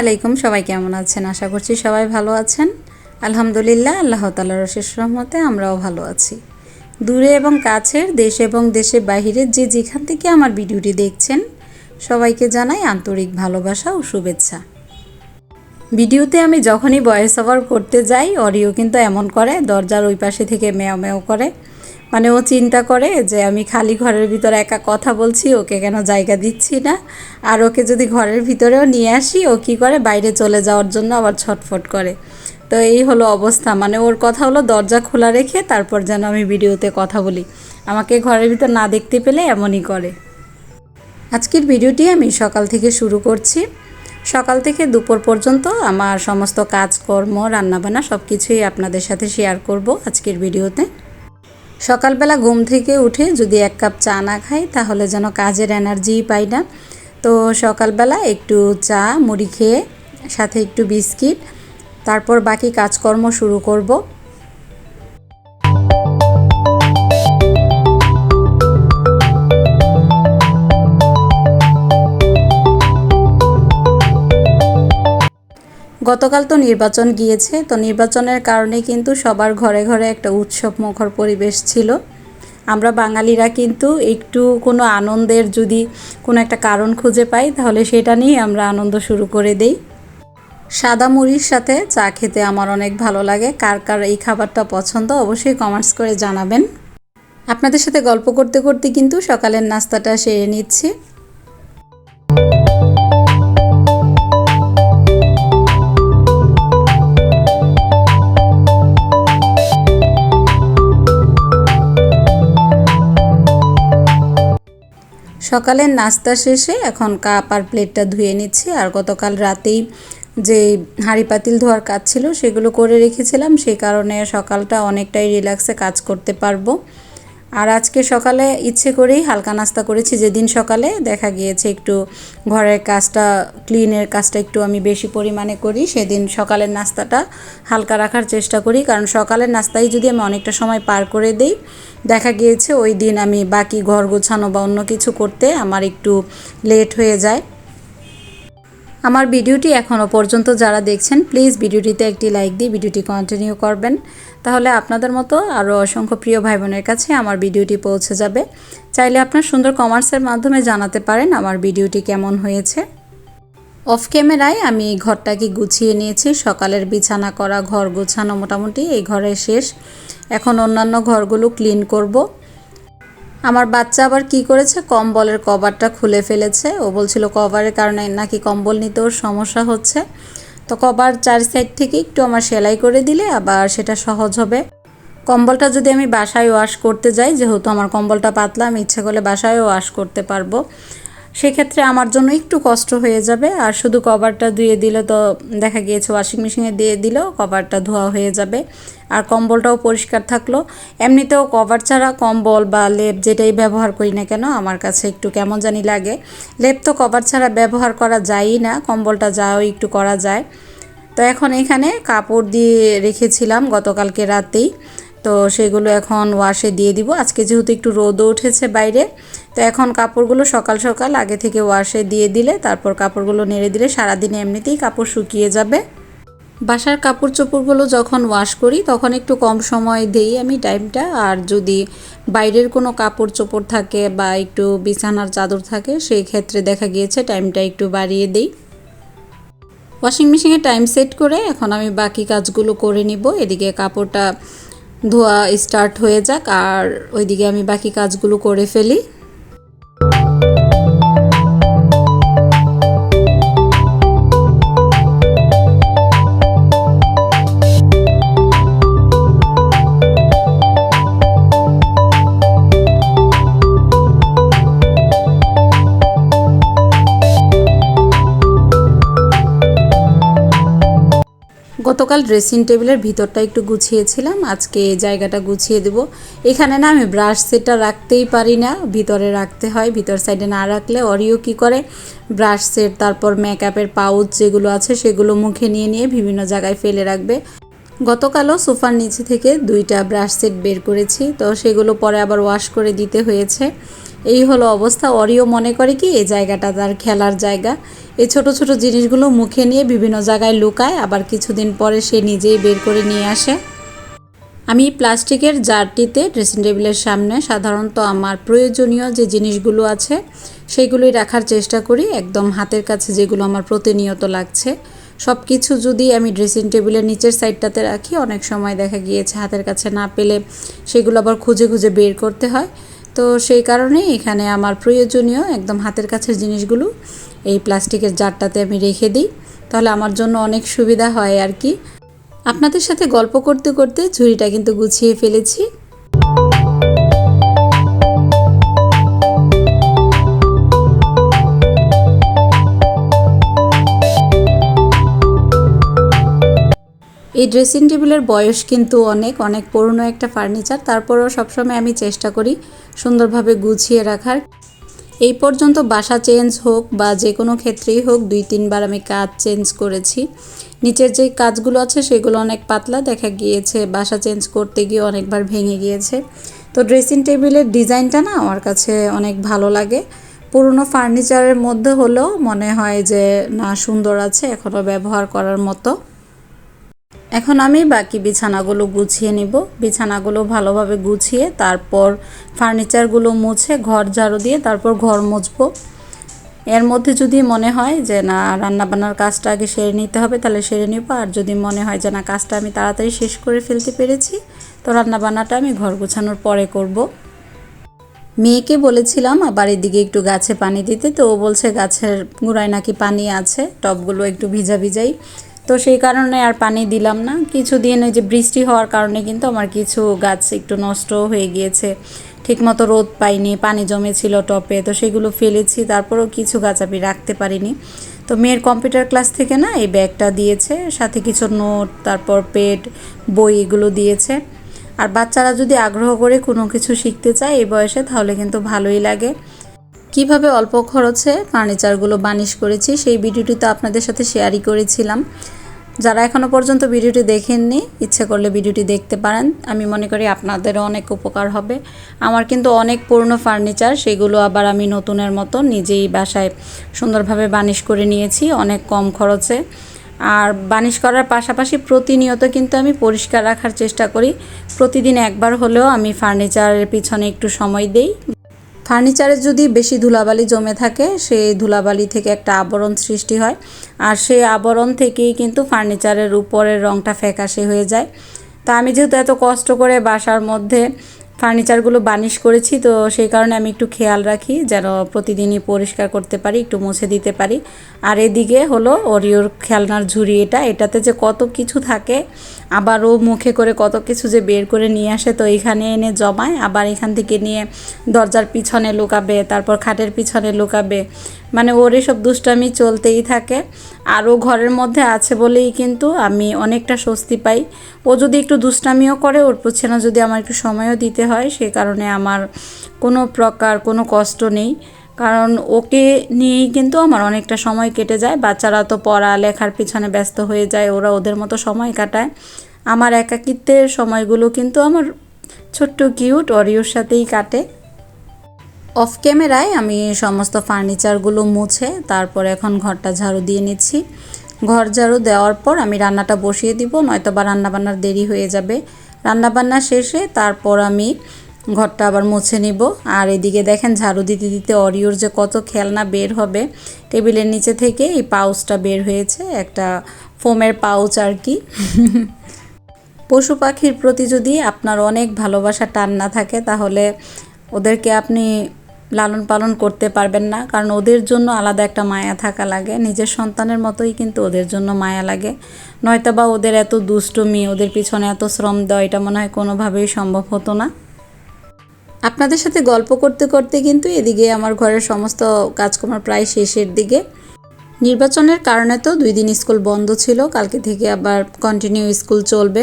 আলাইকুম, সবাই কেমন আছেন? আশা করছি সবাই ভালো আছেন। আলহামদুলিল্লাহ, আল্লাহ তালার শেষ রহমতে আমরাও ভালো আছি। দূরে এবং কাছের, দেশ এবং দেশের বাহিরের যে যেখান থেকে আমার ভিডিওটি দেখছেন, সবাইকে জানাই আন্তরিক ভালোবাসা ও শুভেচ্ছা। ভিডিওতে আমি যখনই ভয়েস ওভার করতে যাই অডিও কিন্তু এমন করে, দরজার ওই পাশে থেকে মেও মেও করে। মানে ও চিন্তা করে যে আমি খালি ঘরের ভিতরে একা কথা বলছি, ওকে কেন জায়গা দিচ্ছি না? আর ওকে যদি ঘরের ভিতরেও নিয়ে আসি, ও কী করে? বাইরে চলে যাওয়ার জন্য আবার ছটফট করে। তো এই হলো অবস্থা। মানে ওর কথা হলো দরজা খোলা রেখে তারপর যেন আমি ভিডিওতে কথা বলি। আমাকে ঘরের ভিতর না দেখতে পেলে এমনই করে। আজকের ভিডিওটি আমি সকাল থেকে শুরু করছি। সকাল থেকে দুপুর পর্যন্ত আমার সমস্ত কাজকর্ম, রান্নাবান্না সব কিছুই আপনাদের সাথে শেয়ার করব আজকের ভিডিওতে। সকালবেলা ঘুম থেকে উঠে যদি এক কাপ চা না খাই, তাহলে যেন কাজের এনার্জি পাই না। তো সকালবেলা একটু চা, মুড়ি খেয়ে, সাথে একটু বিস্কিট, তারপর বাকি কাজকর্ম শুরু করব। গতকাল তো নির্বাচন গিয়েছে, তো নির্বাচনের কারণে কিন্তু সবার ঘরে ঘরে একটা উৎসব মুখর পরিবেশ ছিল। আমরা বাঙালিরা কিন্তু একটু কোনো আনন্দের যদি কোনো একটা কারণ খুঁজে পাই, তাহলে সেটা নিয়ে আমরা আনন্দ শুরু করে দেই। সাদা মুড়ির সাথে চা খেতে আমার অনেক ভালো লাগে। কার কার এই খাবারটা পছন্দ অবশ্যই কমেন্টস করে জানাবেন। আপনাদের সাথে গল্প করতে করতে কিন্তু সকালের নাস্তাটা সেরে নিচ্ছি। সকালের নাস্তা শেষে এখন কাপ আর প্লেটটা ধুয়ে নিচ্ছি। আর গতকাল রাতেই যে হাঁড়ি পাতিল ধোয়ার কাজ ছিল সেগুলো করে রেখেছিলাম। সেই কারণে সকালটা অনেকটাই রিল্যাক্সে কাজ করতে পারব। আর আজকে সকালে ইচ্ছে করেই হালকা নাস্তা করেছি। যেদিন সকালে দেখা গিয়েছে একটু ঘরের কাজটা, ক্লিনের কাজটা একটু আমি বেশি পরিমাণে করি, সেদিন সকালের নাস্তাটা হালকা রাখার চেষ্টা করি। কারণ সকালের নাস্তায় যদি আমি অনেকটা সময় পার করে দিই, দেখা গিয়েছে ওই দিন আমি বাকি ঘর গোছানো বা অন্য কিছু করতে আমার একটু লেট হয়ে যায়। আমার ভিডিওটি এখনও পর্যন্ত যারা দেখছেন প্লিজ ভিডিওটিতে একটি লাইক দিয়ে ভিডিওটি কন্টিনিউ করবেন। তাহলে আপনাদের মতো আরও অসংখ্য প্রিয় ভাই বোনের কাছে আমার ভিডিওটি পৌঁছে যাবে। চাইলে আপনার সুন্দর কমার্সের মাধ্যমে জানাতে পারেন আমার ভিডিওটি কেমন হয়েছে। অফ ক্যামেরায় আমি ঘরটাকে গুছিয়ে নিয়েছি, সকালের বিছানা করা, ঘর গোছানো মোটামুটি, এই ঘরে শেষ। এখন অন্যান্য ঘরগুলো ক্লিন করব। আমার বাচ্চা আবার কি করেছে? কম্বলের কভারটা খুলে ফেলেছে। ও বলছিল, কভারের কারণে নাকি কম্বল নিতে ওর সমস্যা হচ্ছে। তো কভার চার সাইড থেকে একটু আমার সেলাই করে দিলে আবার সেটা সহজ হবে। কম্বলটা যদি আমি বাসায় ওয়াশ করতে যাই, যেহেতু আমার কম্বলটা পাতলা, আমি ইচ্ছে করলে বাসায় ওয়াশ করতে পারব। সেক্ষেত্রে আমার জন্য একটু কষ্ট হয়ে যাবে। আর শুধু কভারটা ধুয়ে দিলে তো দেখা গিয়েছে ওয়াশিং মেশিনে দিয়ে দিলেও কভারটা ধোয়া হয়ে যাবে। আর কম্বলটাও পরিষ্কার থাকল। এমনিতেও কভার ছাড়া কম্বল বা লেপ যেটাই ব্যবহার করি না কেন, আমার কাছে একটু কেমন জানি লাগে। লেপ তো কভার ছাড়া ব্যবহার করা যায়ই না, কম্বলটা যাও একটু করা যায়। তো এখন এখানে কাপড় দিয়ে রেখেছিলাম গতকালকে রাতেই। তো সেগুলো এখন ওয়াশে দিয়ে দিব। আজকে যেহেতু একটু রোদও উঠেছে বাইরে তো এখন কাপড়গুলো সকাল সকাল আগে থেকে ওয়াশে দিয়ে দিলে, তারপর কাপড়গুলো নেড়ে দিলে সারাদিনে এমনিতেই কাপড় শুকিয়ে যাবে। বাসার কাপড় চোপড়গুলো যখন ওয়াশ করি, তখন একটু কম সময় দেই আমি টাইমটা আর যদি বাইরের কোনো কাপড় চোপড় থাকে বা একটু বিছানার চাদর থাকে, সেই ক্ষেত্রে দেখা গিয়েছে টাইমটা একটু বাড়িয়ে দিই। ওয়াশিং মেশিনে টাইম সেট করে এখন আমি বাকি কাজগুলো করে নিব। এদিকে কাপড়টা ধোয়া স্টার্ট হয়ে যাক, আর ওইদিকে আমি বাকি কাজগুলো করে ফেলি। গতকাল ড্রেসিং টেবিলের ভিতরটা একটু গুছিয়েছিলাম। আজকে এই জায়গাটা গুছিয়ে দেব। এখানে না আমি ব্রাশ সেটটা রাখতেই পারি না। ভিতরে রাখতে হয়, ভিতর সাইডে না রাখলে অরিও কি করে? ব্রাশ সেট তারপর মেকআপের পাউচ যেগুলো আছে সেগুলো মুখে নিয়ে নিয়ে বিভিন্ন জায়গায় ফেলে রাখবে। গতকালও সোফার নিচে থেকে দুইটা ব্রাশ সেট বের করেছি। তো সেগুলো পরে আবার ওয়াশ করে দিতে হয়েছে। এই হলো অবস্থা। অরিও মনে করে কি, এই জায়গাটা তার খেলার জায়গা। এই ছোট ছোট জিনিসগুলো মুখে নিয়ে বিভিন্ন জায়গায় লুকায়, আবার কিছুদিন পরে সে নিজেই বের করে নিয়ে আসে। আমি প্লাস্টিকের জারটিতে ড্রেসিং টেবিলের সামনে, সাধারণত আমার প্রয়োজনীয় যে জিনিসগুলো আছে, সেগুলোই রাখার চেষ্টা করি। একদম হাতের কাছে যেগুলো আমার প্রতিনিয়ত লাগছে। সব কিছু যদি আমি ড্রেসিং টেবিলের নিচের সাইডটাতে রাখি, অনেক সময় দেখা গিয়েছে হাতের কাছে না পেলে সেগুলো আবার খুঁজে খুঁজে বের করতে হয়। তো সেই কারণে এখানে আমার প্রয়োজনীয় একদম হাতের কাছের জিনিসগুলো এই প্লাস্টিকের জারটাতে আমি রেখে দিই। তাহলে আমার জন্য অনেক সুবিধা হয় আর কি। আপনাদের সাথে গল্প করতে করতে ঝুড়িটা কিন্তু গুছিয়ে ফেলেছি। এই ড্রেসিং টেবিলের বয়স কিন্তু অনেক অনেক পুরনো একটা ফার্নিচার তারপরেও সবসময় আমি চেষ্টা করি সুন্দরভাবে গুছিয়ে রাখার। এই পর্যন্ত বাসা চেঞ্জ হোক বা যে কোনো ক্ষেত্রেই হোক, দুই, তিনবার আমি কাজ চেঞ্জ করেছি। নিচের যে কাজগুলো আছে, সেগুলো অনেক পাতলা। দেখা গিয়েছে বাসা চেঞ্জ করতে গিয়ে অনেকবার ভেঙে গিয়েছে। তো ড্রেসিং টেবিলের ডিজাইনটা না আমার কাছে অনেক ভালো লাগে। পুরনো ফার্নিচারের মধ্যে হলেও মনে হয় যে, না, সুন্দর আছে এখনও ব্যবহার করার মতো। এখন আমি বাকি বিছানাগুলো গুছিয়ে নিব। বিছানাগুলো ভালোভাবে গুছিয়ে তারপর ফার্নিচারগুলো মুছে ঘর ঝাড়ু দিয়ে তারপর ঘর মুছবো। এর মধ্যে যদি মনে হয় যে, না, রান্নাবান্নার কাজটা আগে সেরে নিতে হবে, তাহলে সেরে নিব। আর যদি মনে হয় যে, না, কাজটা আমি তাড়াতাড়ি শেষ করে ফেলতে পেরেছি, তো রান্নাবান্নাটা আমি ঘর গোছানোর পরে করব। মেয়েকে বলেছিলাম আবার এদিকে একটু গাছে পানি দিতে। তো ও বলছে, গাছের গোড়ায় নাকি পানি আছে, টবগুলো একটু ভিজা ভিজাই। তো সেই কারণে আর পানি দিলাম না। কিছুদিন ওই যে বৃষ্টি হওয়ার কারণে কিন্তু আমার কিছু গাছ একটু নষ্ট হয়ে গিয়েছে। ঠিকমতো রোদ পাইনি, পানি জমেছিল টপে, তো সেগুলো ফেলেছি, তারপরেও কিছু গাছ আমি রাখতে পারিনি। তো মেয়ের কম্পিউটার ক্লাস থেকে না এই ব্যাগটা দিয়েছে, সাথে কিছু নোট, তারপর পেট বই এগুলো দিয়েছে। আর বাচ্চারা যদি আগ্রহ করে কোনো কিছু শিখতে চায় এই বয়সে তাহলে কিন্তু ভালোই লাগে। কীভাবে অল্প খরচে ফার্নিচারগুলো বানিশ করেছি, সেই ভিডিওটি তো আপনাদের সাথে শেয়ারই করেছিলাম। যারা এখনও পর্যন্ত ভিডিওটি দেখেননি, ইচ্ছে করলে ভিডিওটি দেখতে পারেন। আমি মনে করি আপনাদেরও অনেক উপকার হবে। আমার কিন্তু অনেক পুরনো ফার্নিচার, সেগুলো আবার আমি নতুনের মতো নিজেই বাসায় সুন্দরভাবে বানিশ করে নিয়েছি, অনেক কম খরচে। আর বানিশ করার পাশাপাশি প্রতিনিয়ত কিন্তু আমি পরিষ্কার রাখার চেষ্টা করি। প্রতিদিন একবার হলেও আমি ফার্নিচারের পিছনে একটু সময় দেই। ফার্নিচারে যদি বেশি ধুলাবালি জমে থাকে, সেই ধুলাবালি থেকে একটা আবরণ সৃষ্টি হয়। আর সেই আবরণ থেকেই কিন্তু ফার্নিচারের উপরের রঙটা ফ্যাকাশে হয়ে যায়। তা আমি যেহেতু এত কষ্ট করে বাসার মধ্যে ফার্নিচারগুলো বানিশ করেছি, তো সেই কারণে আমি একটু খেয়াল রাখি, যেন প্রতিদিনই পরিষ্কার করতে পারি, একটু মুছে দিতে পারি। আর এদিকে হলো ওরিওর খেলনার ঝুড়ি এটা। এটাতে যে কত কিছু থাকে আবার ও মুখে করে কত কিছু যে বের করে নিয়ে আসে, তো এখানে এনে জমায়, আবার এখান থেকে নিয়ে দরজার পিছনে লুকাবে, তারপর খাটের পিছনে লুকাবে। মানে ওর এসব দুষ্টামি চলতেই থাকে। আর ও ঘরের মধ্যে আছে বলেই কিন্তু আমি অনেকটা স্বস্তি পাই। ও যদি একটু দুষ্টামিও করে, ওর পিছনে যদি আমার একটু সময়ও দিতে হয়, সে কারণে আমার কোনো প্রকার কোনো কষ্ট নেই। কারণ ওকে নিয়েই কিন্তু আমার অনেকটা সময় কেটে যায়। বাচ্চারা তো পড়া লেখার পিছনে ব্যস্ত হয়ে যায়, ওরা ওদের মতো সময় কাটায়। আমার একাকিত্বের সময়গুলো কিন্তু আমার ছোট্ট কিউট অরিওর সাথেই কাটে। অফ ক্যামেরায় আমি সমস্ত ফার্নিচারগুলো মুছে, তারপর এখন ঘরটা ঝাড়ু দিয়ে নিচ্ছি। ঘর ঝাড়ু দেওয়ার পর আমি রান্নাটা বসিয়ে দিব নয়তো বা রান্নাবান্নার দেরি হয়ে যাবে। রান্নাবান্না শেষে তারপর আমি ঘরটা আবার মুছে নিব। আর এদিকে দেখেন ঝাড়ু দিতে দিতে অরিওর যে কত খেলনা বের হবে, টেবিলের নিচে থেকে এই পাউচটা বের হয়েছে, একটা ফোমের পাউচ আর কি। পশু পাখির প্রতি যদি আপনার অনেক ভালোবাসা টান না থাকে, তাহলে ওদেরকে আপনি লালন পালন করতে পারবেন না, কারণ ওদের জন্য আলাদা একটা মায়া থাকা লাগে। নিজের সন্তানের মতোই কিন্তু ওদের জন্য মায়া লাগে। নয়তো বা ওদের এত দুষ্টমি, ওদের পিছনে এত শ্রম দেওয়া, এটা মনে হয় কোনোভাবেই সম্ভব হতো না। আপনাদের সাথে গল্প করতে করতে কিন্তু এদিকে আমার ঘরের সমস্ত কাজকর্ম প্রায় শেষের দিকে। নির্বাচনের কারণে তো দুই দিন স্কুল বন্ধ ছিল, কালকে থেকে আবার কন্টিনিউ স্কুল চলবে।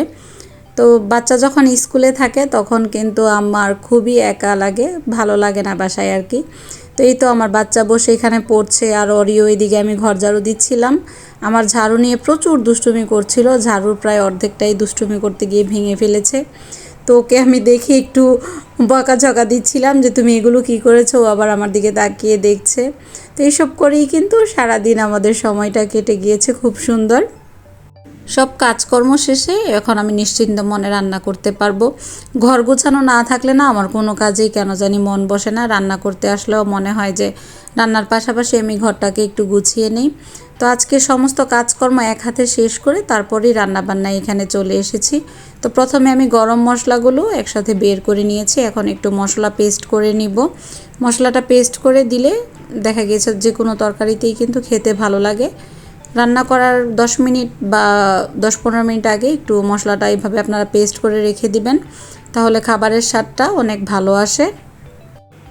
তো বাচ্চা যখন স্কুলে থাকে তখন কিন্তু আমার খুবই একা লাগে, ভালো লাগে না বাসায় আর কি। তো এই তো আমার বাচ্চা বসে এখানে পড়ছে আর অরিও এদিকে আমি ঘর ঝাড়ু দিচ্ছিলাম। আমার ঝাড়ু নিয়ে প্রচুর দুষ্টুমি করছিল, ঝাড়ুর প্রায় অর্ধেকটাই দুষ্টুমি করতে গিয়ে ভেঙে ফেলেছে। তো ওকে আমি দেখে একটু বকাঝকা দিচ্ছিলাম যে তুমি এগুলো কি করেছ আবার আমার দিকে তাকিয়ে দেখছে। তো এইসব করেই কিন্তু সারাদিন আমাদের সময়টা কেটে গিয়েছে খুব সুন্দর। সব কাজকর্ম শেষে এখন আমি নিশ্চিন্ত মনে রান্না করতে পারব। ঘর গোছানো না থাকলে না আমার কোনো কাজেই কেন জানি মন বসে না। রান্না করতে আসলেও মনে হয় যে রান্নার পাশাপাশি আমি ঘরটাকে একটু গুছিয়ে নিই। তো আজকে সমস্ত কাজকর্ম এক হাতে শেষ করে তারপরেই রান্নাবান্নায় এখানে চলে এসেছি। তো প্রথমে আমি গরম মশলাগুলো একসাথে বের করে নিয়েছি। এখন একটু মশলা পেস্ট করে নিব। মশলাটা পেস্ট করে দিলে দেখা গিয়েছে যে কোনো তরকারিতেই কিন্তু খেতে ভালো লাগে। রান্না করার দশ মিনিট বা দশ পনেরো মিনিট আগে একটু মশলাটা এইভাবে আপনারা পেস্ট করে রেখে দিবেন। তাহলে খাবারের স্বাদটা অনেক ভালো আসে।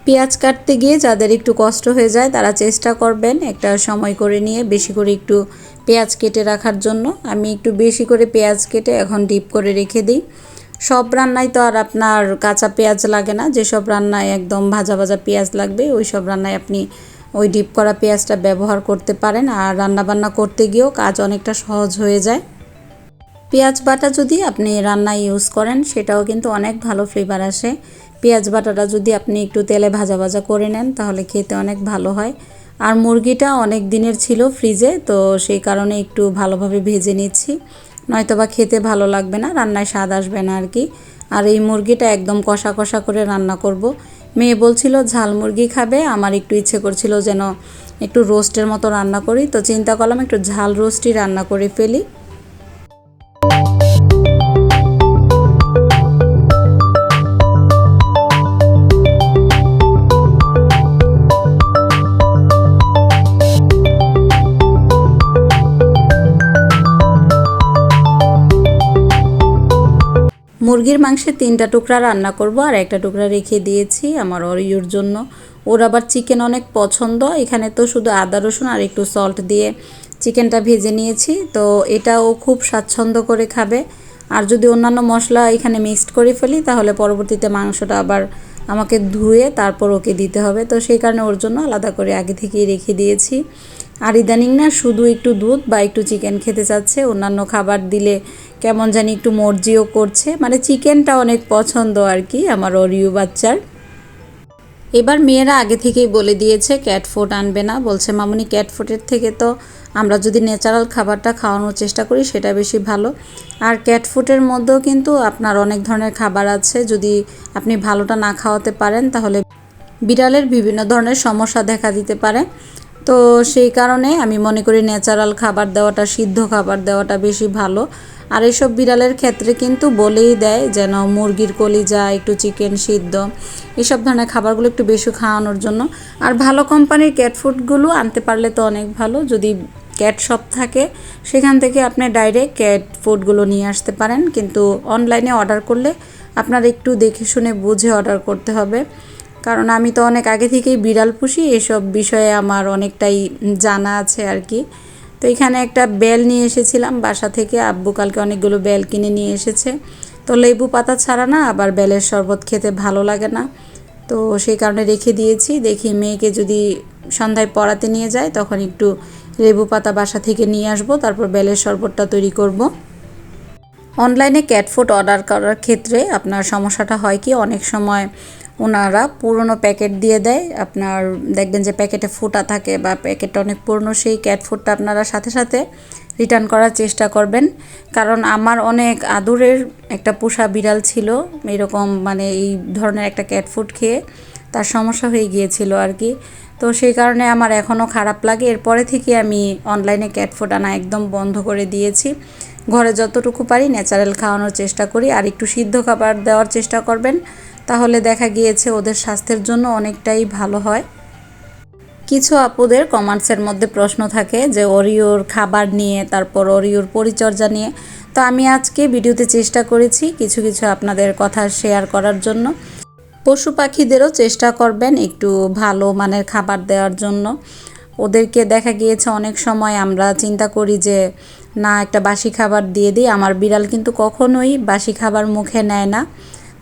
পেঁয়াজ কাটতে গিয়ে যাদের একটু কষ্ট হয়ে যায়, তারা চেষ্টা করবেন একটা সময় করে নিয়ে বেশি করে একটু পেঁয়াজ কেটে রাখার জন্য। আমি একটু বেশি করে পেঁয়াজ কেটে এখন ডিপ করে রেখে দিই। সব রান্নায় তো আর আপনার কাঁচা পেঁয়াজ লাগে না যেসব রান্নায় একদম ভাজা ভাজা পেঁয়াজ লাগবে, ওই সব রান্নায় আপনি ওই ডিপ করা পেঁয়াজটা ব্যবহার করতে পারেন। আর রান্নাবান্না করতে গিয়েও কাজ অনেকটা সহজ হয়ে যায়। পেঁয়াজ বাটা যদি আপনি রান্নায় ইউজ করেন, সেটাও কিন্তু অনেক ভালো ফ্লেভার আসে। পেঁয়াজ বাটাটা যদি আপনি একটু তেলে ভাজা ভাজা করে নেন, তাহলে খেতে অনেক ভালো হয়। আর মুরগিটা অনেক দিনের ছিল ফ্রিজে, তো সেই কারণে একটু ভালোভাবে ভেজে নিচ্ছি। নয়তো বা খেতে ভালো লাগবে না, রান্নায় স্বাদ আসবে না আর কি। আর এই মুরগিটা একদম কষা কষা করে রান্না করব। মেয়ে বলছিল, ঝাল মুরগি খাবে। আমার একটু ইচ্ছে করছিল যেন একটু রোস্টের মতো রান্না করি, তো চিন্তা করলাম একটু ঝাল রোস্টই রান্না করে ফেলি। মুরগির মাংসের তিনটা টুকরা রান্না করব আর একটা টুকরা রেখে দিয়েছি আমার অরিয়র জন্য। ওর আবার চিকেন অনেক পছন্দ, এখানে তো শুধু আদা, রসুন আর একটু সল্ট দিয়ে চিকেনটা ভেজে নিয়েছি। তো এটা ও খুব স্বাচ্ছন্দ্য করে খাবে। আর যদি অন্যান্য মশলা এখানে মিক্সড করে ফেলি, তাহলে পরবর্তীতে মাংসটা আবার আমাকে ধুয়ে তারপর ওকে দিতে হবে। তো সেই কারণে ওর জন্য আলাদা করে আগে থেকেই রেখে দিয়েছি। আর ইদানিং না শুধু একটু দুধ বা একটু চিকেন খেতে চাচ্ছে, অন্যান্য খাবার দিলে কেমন জানি একটু মর্জিও করছে। মানে চিকেনটা অনেক পছন্দ আর কি আমার অরিও বাচ্চার। এবার মেয়েরা আগে থেকেই বলে দিয়েছে ক্যাট ফুড আনবে না। বলছে, মামুনি ক্যাট ফুডের থেকে তো আমরা যদি ন্যাচারাল খাবারটা খাওয়ানোর চেষ্টা করি, সেটা বেশি ভালো। আর ক্যাট ফুডের মধ্যেও কিন্তু আপনার অনেক ধরনের খাবার আছে। যদি আপনি ভালোটা না খাওয়াতে পারেন, তাহলে বিড়ালের বিভিন্ন ধরনের সমস্যা দেখা দিতে পারে। তো সেই কারণে আমি মনে করি ন্যাচারাল খাবার দেওয়াটা, সিদ্ধ খাবার দেওয়াটা বেশি ভালো। আর এইসব বিড়ালের ক্ষেত্রে কিন্তু বলেই দেয় যেন মুরগির কলিজা, একটু চিকেন সিদ্ধ, এসব ধরনের খাবারগুলো একটু বেশি খাওয়ানোর জন্য। আর ভালো কোম্পানির ক্যাট ফুডগুলো আনতে পারলে তো অনেক ভালো। যদি ক্যাট শপ থাকে, সেখান থেকে আপনি ডাইরেক্ট ক্যাট ফুডগুলো নিয়ে আসতে পারেন। কিন্তু অনলাইনে অর্ডার করলে আপনার একটু দেখে শুনে বুঝে অর্ডার করতে হবে। কারণ আমি তো অনেক আগে থেকেই বিড়াল পুষি, এসব বিষয়ে আমার অনেকটাই জানা আছে আর কি। তো এখানে একটা বেল নিয়ে এসেছিলাম, বাসা থেকে আব্বু কালকে অনেকগুলো বেল কিনে নিয়ে এসেছে। তো লেবু পাতা ছাড়া না আবার বেলের শরবত খেতে ভালো লাগে না। তো সেই কারণে রেখে দিয়েছি, দেখি মেয়েকে যদি সন্ধ্যায় পড়াতে নিয়ে যায়, তখন একটু লেবু পাতা বাসা থেকে নিয়ে আসব, তারপর বেলের শরবতটা তৈরি করব। অনলাইনে ক্যাট ফুড অর্ডার করার ক্ষেত্রে আপনার সমস্যাটা হয় কি? অনেক সময় ওনারা পুরনো প্যাকেট দিয়ে দেয়। আপনার দেখবেন যে প্যাকেটে ফুটা থাকে বা প্যাকেটটা অনেক পুরনো, সেই ক্যাট ফুডটা আপনারা সাথে সাথে রিটার্ন করার চেষ্টা করবেন। কারণ আমার অনেক আদুরের একটা পোষা বিড়াল ছিল, এরকম মানে এই ধরনের একটা ক্যাট ফুড খেয়ে তার সমস্যা হয়ে গিয়েছিল আর কি। তো সেই কারণে আমার এখনও খারাপ লাগে। এরপরে থেকে আমি অনলাইনে ক্যাট ফুড আনা একদম বন্ধ করে দিয়েছি। ঘরে যতটুকু পারি ন্যাচারাল খাওয়ানোর চেষ্টা করি। আর একটু সিদ্ধ খাবার দেওয়ার চেষ্টা করবেন। তাহলে দেখা গিয়েছে ওদের স্বাস্থ্যের জন্য অনেকটাই ভালো হয়। কিছু আপুদের কমার্সের মধ্যে প্রশ্ন থাকে যে অরিওর খাবার নিয়ে, তারপর অরিওর পরিচর্যা নিয়ে। তো আমি আজকে ভিডিওতে চেষ্টা করেছি কিছু কিছু আপনাদের কথা শেয়ার করার জন্য। পশু পাখিদেরও চেষ্টা করবেন একটু ভালো মানের খাবার দেওয়ার জন্য। ওদেরকে দেখা গিয়েছে অনেক সময় আমরা চিন্তা করি যে, না, একটা বাসি খাবার দিয়ে দিই। আমার বিড়াল কিন্তু কখনোই বাসি খাবার মুখে নেয় না।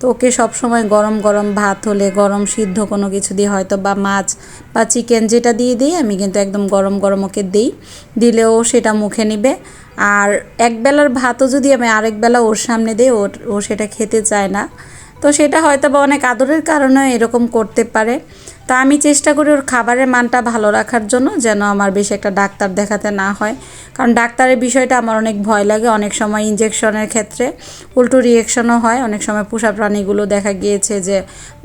তো ওকে সবসময় গরম গরম ভাত হলে, গরম সিদ্ধ কোনো কিছু দিয়ে হয়তো বা মাছ বা চিকেন যেটা দিয়ে দিই, আমি কিন্তু একদম গরম গরম ওকে দিই। দিলেও সেটা মুখে নিবে। আর একবেলার ভাতও যদি আমি আরেক বেলা ওর সামনে দিই, ওর, ও সেটা খেতে চায় না। তো সেটা হয়তো বা অনেক আদরের কারণে এরকম করতে পারে। তা আমি চেষ্টা করি ওর খাবারের মানটা ভালো রাখার জন্য যেন আমার বেশি একটা ডাক্তার দেখাতে না হয়। কারণ ডাক্তারের বিষয়টা আমার অনেক ভয় লাগে। অনেক সময় ইঞ্জেকশনের ক্ষেত্রে উল্টো রিয়েকশনও হয়। অনেক সময় পোষা প্রাণীগুলো দেখা গিয়েছে যে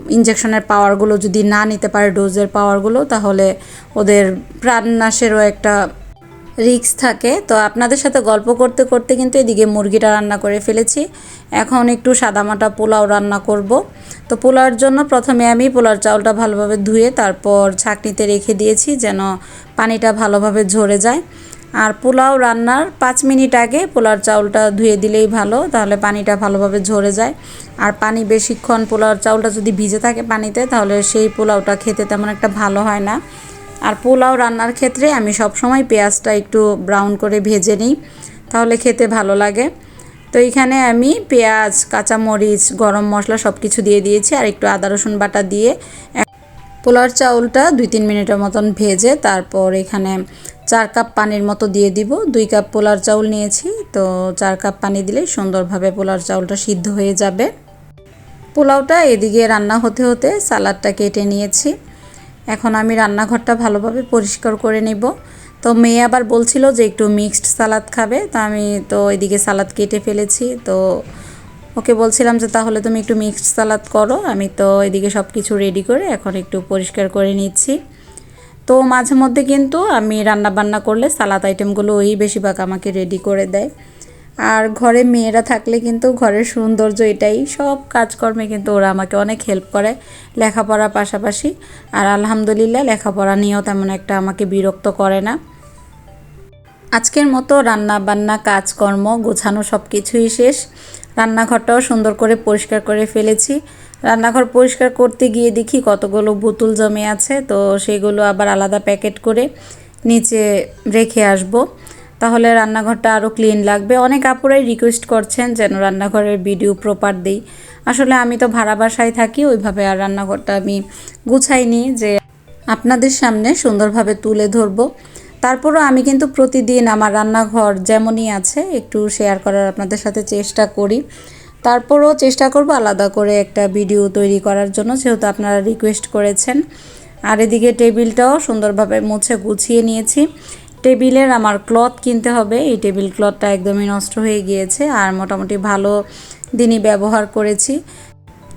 ইঞ্জেকশনের পাওয়ারগুলো যদি না নিতে পারে ডোজের পাওয়ারগুলো তাহলে ওদের প্রাণনাশেরও একটা রিক্স থাকে। তো আপনাদের সাথে গল্প করতে করতে কিন্তু এদিকে মুরগিটা রান্না করে ফেলেছি। এখন একটু সাদামাটা পোলাও রান্না করব। তো পোলাওর জন্য প্রথমে আমি পোলার চাউলটা ভালোভাবে ধুয়ে তারপর ছাঁকনিতে রেখে দিয়েছি যেন পানিটা ভালোভাবে ঝরে যায়। আর পোলাও রান্নার পাঁচ মিনিট আগে পোলার চাউলটা ধুয়ে দিলেই ভালো, তাহলে পানিটা ভালোভাবে ঝরে যায়। আর পানি বেশিক্ষণ পোলাওর চাউলটা যদি ভিজে থাকে পানিতে, তাহলে সেই পোলাওটা খেতে তেমন একটা ভালো হয় না। আর পোলাও রান্নার ক্ষেত্রে আমি সবসময় পেঁয়াজটা একটু ব্রাউন করে ভেজে নিই, তাহলে খেতে ভালো লাগে। তো এখানে আমি পেঁয়াজ, কাঁচামরিচ, গরম মশলা সব কিছু দিয়ে দিয়েছি আর একটু আদা, রসুন বাটা দিয়ে পোলার চাউলটা দুই তিন মিনিটের মতন ভেজে তারপর এখানে চার কাপ পানির মতো দিয়ে দিব। দুই কাপ পোলার চাউল নিয়েছি, তো চার কাপ পানি দিলে সুন্দরভাবে পোলার চাউলটা সিদ্ধ হয়ে যাবে। পোলাওটা এদিকে রান্না হতে হতে সালাডটা কেটে নিয়েছি। এখন আমি রান্নাঘরটা ভালোভাবে পরিষ্কার করে নেব। তো মেয়ে আবার বলছিল যে একটু মিক্সড সালাদ খাবে, তো আমি তো এদিকে সালাদ কেটে ফেলেছি। তো ওকে বলছিলাম যে তাহলে তুমি একটু মিক্সড সালাদ করো, আমি তো এদিকে সব কিছু রেডি করে এখন একটু পরিষ্কার করে নিচ্ছি। তো মাঝে মধ্যে কিন্তু আমি রান্না বান্না করলে সালাদ আইটেমগুলো ওই বেশিরভাগ আমাকে রেডি করে দেয়। আর ঘরে মেয়েরা থাকলে কিন্তু ঘরের সৌন্দর্য এটাই। সব কাজকর্মে কিন্তু ওরা আমাকে অনেক হেল্প করে লেখাপড়ার পাশাপাশি। আর আলহামদুলিল্লাহ লেখাপড়া নিয়েও তেমন একটা আমাকে বিরক্ত করে না। আজকের মতো রান্না বান্না কাজকর্ম, গোছানো সব কিছুই শেষ। রান্নাঘরটাও সুন্দর করে পরিষ্কার করে ফেলেছি। রান্নাঘর পরিষ্কার করতে গিয়ে দেখি কতগুলো বোতল জমে আছে, তো সেগুলো আবার আলাদা প্যাকেট করে নিচে রেখে আসব। তাহলে রান্নাঘরটা আরও ক্লিন লাগবে। অনেক আপুরাই রিকোয়েস্ট করছেন যেন রান্নাঘরের ভিডিও প্রপার দিই। আসলে আমি তো ভাড়া বাসায় থাকি, ওইভাবে আর রান্নাঘরটা আমি গুছাইনি যে আপনাদের সামনে সুন্দরভাবে তুলে ধরবো। তারপরও আমি কিন্তু প্রতিদিন আমার রান্নাঘর যেমনই আছে, একটু শেয়ার করার আপনাদের সাথে চেষ্টা করি। তারপরও চেষ্টা করব আলাদা করে একটা ভিডিও তৈরি করার জন্য, যেহেতু আপনারা রিকোয়েস্ট করেছেন। আর এদিকে টেবিলটাও সুন্দরভাবে মুছে গুছিয়ে নিয়েছি। টেবিলের আমার ক্লথ কিনতে হবে। এই টেবিল ক্লথটা একদমই নষ্ট হয়ে গিয়েছে আর মোটামুটি ভালো দিনই ব্যবহার করেছি।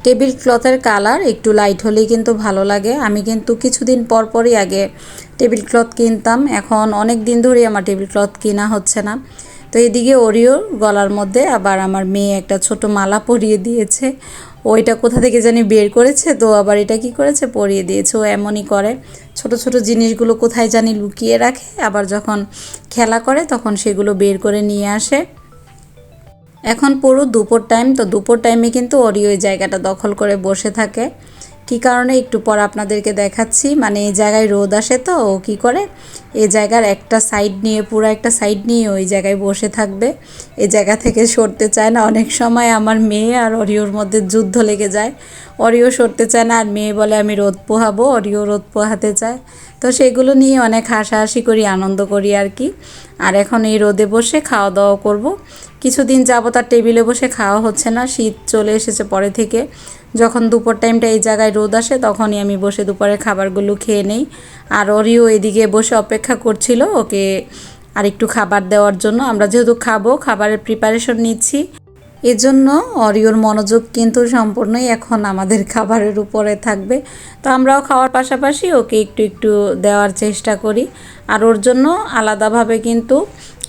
টেবিল ক্লথের কালার একটু লাইট হলেই কিন্তু ভালো লাগে। আমি কিন্তু কিছুদিন পর পরই আগে টেবিল ক্লথ কিনতাম। এখন অনেক দিন ধরেই আমার টেবিল ক্লথ কেনা হচ্ছে না। তো এদিকে ওরিওর গলার মধ্যে আবার আমার মেয়ে একটা ছোট মালা পরিয়ে দিয়েছে। ওইটা কোথা থেকে জানি বের করেছে, তো আবার এটা কি করেছে? পরিয়ে দিয়েছে, ও এমনই করে। ছোট ছোট জিনিসগুলো কোথায় জানি লুকিয়ে রাখে, আবার যখন খেলা করে তখন সেগুলো বের করে নিয়ে আসে। এখন পুরো দুপুর টাইম তো দুপুর টাইমে কিন্তু ওরই ওই জায়গাটা দখল করে বসে থাকে। কি কারণে? একটু পর আপনাদেরকে দেখাচ্ছি। মানে এই জায়গায় রোদ আসে তো, ও কী করে? এই জায়গার একটা সাইড নিয়ে, পুরো একটা সাইড নিয়ে ওই জায়গায় বসে থাকবে। এই জায়গা থেকে সরতে চায় না। অনেক সময় আমার মেয়ে আর অরিওর মধ্যে যুদ্ধ লেগে যায়। অরিও সরতে চায় না, আর মেয়ে বলে, আমি রোদ পোহাবো। অরিও রোদ পোহাতে চায়। তো সেগুলো নিয়ে অনেক হাসাহাসি করি, আনন্দ করি আর কি। আর এখন এই রোদে বসে খাওয়া দাওয়া করব। কিছুদিন যাব তার টেবিলে বসে খাওয়া হচ্ছে না, শীত চলে এসেছে পরে থেকে। যখন দুপুর টাইমটা এই জায়গায় রোদ আসে, তখনই আমি বসে দুপুরে খাবারগুলো খেয়ে নেই। আর ওরিও এদিকে বসে অপেক্ষা করছিল ওকে আর একটু খাবার দেওয়ার জন্য। আমরা যেহেতু খাব, খাবারের প্রিপারেশন নিচ্ছি। এজন্য অরিওর মনোযোগ কিন্তু সম্পূর্ণই এখন আমাদের খাবারের উপরে থাকবে। তো আমরাও খাওয়ার পাশাপাশি ওকে একটু একটু দেওয়ার চেষ্টা করি। আর ওর জন্য আলাদাভাবে কিন্তু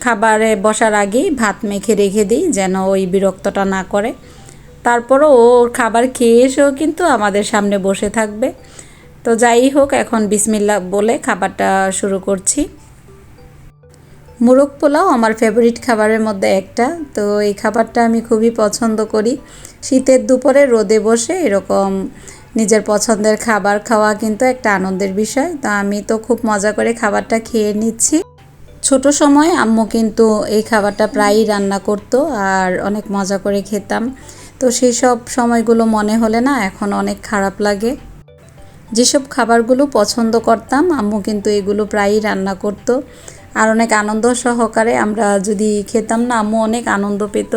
খাবারে বসার আগেই ভাত মেখে রেখে দিই যেন ওই বিরক্তটা না করে। তারপরও ওর খাবার খেয়ে এসেও কিন্তু আমাদের সামনে বসে থাকবে। তো যাই হোক, এখন বিসমিল্লা বলে খাবারটা শুরু করছি। মুরগ পোলাও আমার ফেভারিট খাবারের মধ্যে একটা। তো এই খাবারটা আমি খুবই পছন্দ করি। শীতের দুপুরে রোদে বসে এরকম নিজের পছন্দের খাবার খাওয়া কিন্তু একটা আনন্দের বিষয়। তো আমি তো খুব মজা করে খাবারটা খেয়ে নিচ্ছি। ছোট সময় আম্মু কিন্তু এই খাবারটা প্রায়ই রান্না করতো আর অনেক মজা করে খেতাম। তো সেই সব সময়গুলো মনে হলে না এখন অনেক খারাপ লাগে। যেসব খাবারগুলো পছন্দ করতাম, আম্মু কিন্তু এগুলো প্রায়ই রান্না করতো। আর অনেক আনন্দ সহকারে আমরা যদি খেতাম না, আম্মু অনেক আনন্দ পেত।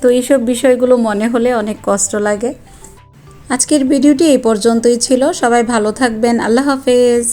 তো এইসব বিষয়গুলো মনে হলে অনেক কষ্ট লাগে। আজকের ভিডিওটি এই পর্যন্তই ছিল। সবাই ভালো থাকবেন। আল্লাহ হাফেজ।